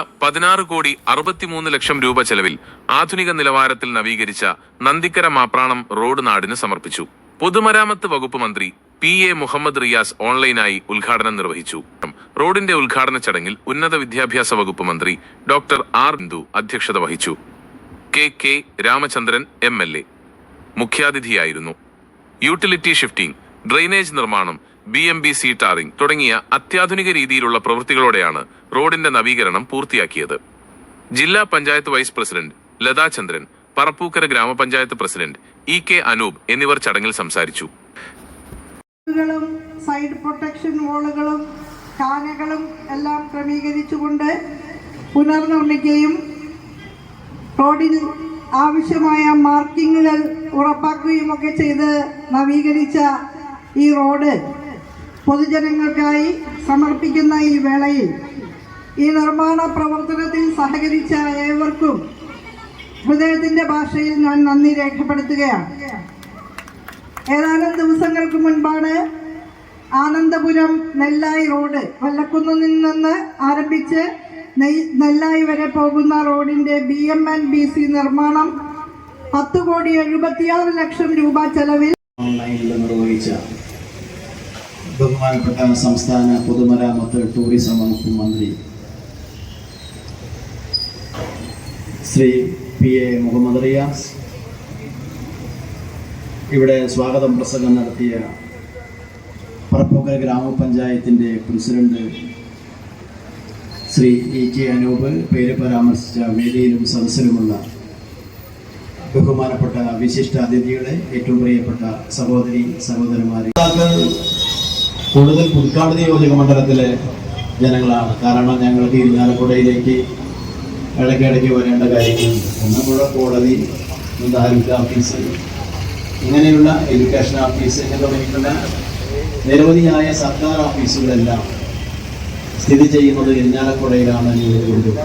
പതിനാറ് കോടി അറുപത്തിമൂന്ന് ലക്ഷം രൂപ ചെലവിൽ ആധുനിക നിലവാരത്തിൽ നവീകരിച്ച നന്ദിക്കര മാപ്രാണം റോഡ് നാടിന് സമർപ്പിച്ചു. പൊതുമരാമത്ത് വകുപ്പ് മന്ത്രി പി എ മുഹമ്മദ് റിയാസ് ഓൺലൈനായി ഉദ്ഘാടനം നിർവഹിച്ചു. റോഡിന്റെ ഉദ്ഘാടന ചടങ്ങിൽ ഉന്നത വിദ്യാഭ്യാസ വകുപ്പ് മന്ത്രി ഡോക്ടർ ആർ ബിന്ദു അധ്യക്ഷത വഹിച്ചു. K K Ramachandran M L A. മുഖ്യാതിഥിയായിരുന്നു. Utility shifting drainage നിർമ്മാണം B M B C tarring തുടങ്ങിയ അത്യാധുനിക രീതിയിലുള്ള പ്രവൃത്തികളോടെയാണ് റോഡിന്റെ നവീകരണം പൂർത്തിയാക്കിയത്. ജില്ലാ പഞ്ചായത്ത് വൈസ് പ്രസിഡന്റ് ലതാചന്ദ്രൻ പറപ്പൂക്കര ഗ്രാമപഞ്ചായത്ത് പ്രസിഡന്റ് ഇ കെ അനൂപ് എന്നിവർ ചടങ്ങിൽ സംസാരിച്ചു ും. സൈഡ് പ്രൊട്ടക്ഷൻ വാളുകളും കാനകളും എല്ലാം ക്രമീകരിച്ചുകൊണ്ട് പുനർനിർമ്മിക്കുകയും റോഡിൽ ആവശ്യമായ മാർക്കിങ്ങുകൾ ഉറപ്പാക്കുകയും ഒക്കെ ചെയ്ത് നവീകരിച്ച ഈ റോഡ് പൊതുജനങ്ങൾക്കായി സമർപ്പിക്കുന്ന ഈ വേളയിൽ ഈ നിർമ്മാണ പ്രവർത്തനത്തിൽ സഹകരിച്ച ഏവർക്കും ഹൃദയത്തിന്റെ ഭാഷയിൽ ഞാൻ നന്ദി രേഖപ്പെടുത്തുകയാണ്. ഏതാനും ദിവസങ്ങൾക്ക് മുൻപാണ് ആനന്ദപുരം നെല്ലായി റോഡ് വല്ലക്കുന്നിൽ നിന്ന് ആരംഭിച്ച് നെല്ലായി വരെ പോകുന്ന റോഡിന്റെ B M N B C നിർമ്മാണം പത്ത് കോടി എഴുപത്തിയാറ് ലക്ഷം രൂപ ചെലവിൽ നിർവഹിച്ച ബഹുമാനപ്പെട്ട സംസ്ഥാന പൊതുമരാമത്ത് ടൂറിസം വകുപ്പ് മന്ത്രി ശ്രീ പി എ മുഹമ്മദ് റിയാസ്. ഇവിടെ സ്വാഗതം പ്രസംഗം നടത്തിയ പറപ്പുക ഗ്രാമപഞ്ചായത്തിന്റെ president Shri E K Anoop പേര് പരാമർശിച്ച വേദിയിലും സദസ്സിലുമുള്ള ബഹുമാനപ്പെട്ട വിശിഷ്ട അതിഥികളെ ഏറ്റവും പ്രിയപ്പെട്ട സഹോദരി സഹോദരന്മാരെ. കൂടുതൽ പുതുക്കാട് നിയോജക മണ്ഡലത്തിലെ ജനങ്ങളാണ്. കാരണം ഞങ്ങൾക്ക് ഇരിഞ്ഞാലക്കുടയിലേക്ക് ഇടയ്ക്കിടയ്ക്ക് വരേണ്ട കാര്യങ്ങളുണ്ട് ഒന്നുകൂടെ കോടതി താലൂക്ക് ഓഫീസ് ഇങ്ങനെയുള്ള എഡ്യൂക്കേഷൻ ഓഫീസ് എന്ന് തുടങ്ങിയിട്ടുള്ള നിരവധിയായ സർക്കാർ ഓഫീസുകളെല്ലാം സ്ഥിതി ചെയ്യുന്നത് ഇരിഞ്ഞാലക്കുടയിലാണ് നിലവിലുള്ളത്